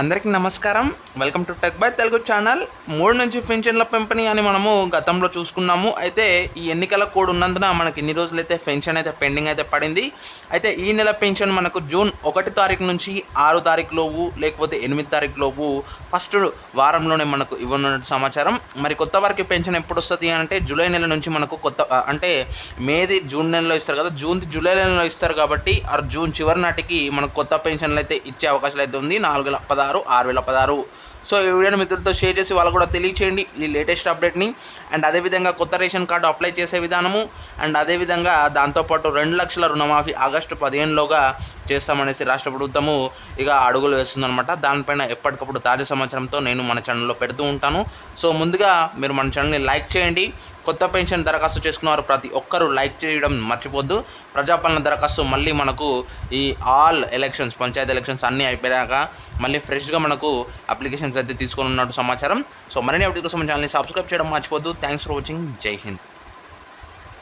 అందరికీ నమస్కారం. Welcome to tech by Telugu channel మూడు నుంచి పెన్షన్ల పెంపని అని మనము గతంలో చూసుకున్నాము. అయితే ఈ ఎన్నికల కోడ్ ఉన్నందున మనకి ఇన్ని రోజులైతే పెన్షన్ అయితే పెండింగ్ అయితే పడింది. అయితే ఈ నెల పెన్షన్ మనకు జూన్ ఒకటి తారీఖు నుంచి ఆరు తారీఖులోపు లేకపోతే ఎనిమిది తారీఖులోపు ఫస్ట్ వారంలోనే మనకు ఇవ్వనున్న సమాచారం. మరి కొత్త వారికి పెన్షన్ ఎప్పుడు వస్తుంది అంటే జూలై నెల నుంచి మనకు కొత్త అంటే మేది జూన్ నెలలో ఇస్తారు కదా జూన్ జూలై నెలలో ఇస్తారు కాబట్టి ఆ జూన్ చివరి నాటికి మనకు కొత్త పెన్షన్లు అయితే ఇచ్చే అవకాశాలు అయితే ఉంది. నాలుగు పదహారు పదహారు ఆరు వేల పదహారు. సో ఈ వీడియోని మిత్రులతో షేర్ చేసి వాళ్ళకు కూడా తెలియచేయండి ఈ లేటెస్ట్ అప్డేట్ని అండ్ అదేవిధంగా కొత్త రేషన్ కార్డు అప్లై చేసే విధానము. అండ్ అదేవిధంగా దాంతోపాటు రెండు లక్షల రుణమాఫీ ఆగస్టు పదిహేనులోగా చేస్తామనేసి రాష్ట్ర ప్రభుత్వము ఇక అడుగులు వేస్తుందనమాట దానిపైన ఎప్పటికప్పుడు తాజా సమాచారంతో నేను మన ఛానల్లో పెడుతూ ఉంటాను. సో ముందుగా మీరు మన ఛానల్ని లైక్ చేయండి. కొత్త పెన్షన్ దరఖాస్తు చేసుకున్న వారు ప్రతి ఒక్కరూ లైక్ చేయడం మర్చిపోద్దు. ప్రజాపాలన దరఖాస్తు మళ్ళీ మనకు ఈ ఆల్ ఎలక్షన్స్ పంచాయతీ ఎలక్షన్స్ అన్నీ అయిపోయాక మళ్ళీ ఫ్రెష్గా మనకు అప్లికేషన్స్ అయితే తీసుకొని ఉన్నట్టు సమాచారం. సో మరిన్ని అప్డేట్ కోసం ఛానల్ని సబ్స్క్రైబ్ చేయడం మర్చిపోద్దు. థ్యాంక్స్ ఫర్ వాచింగ్ జై హింద్.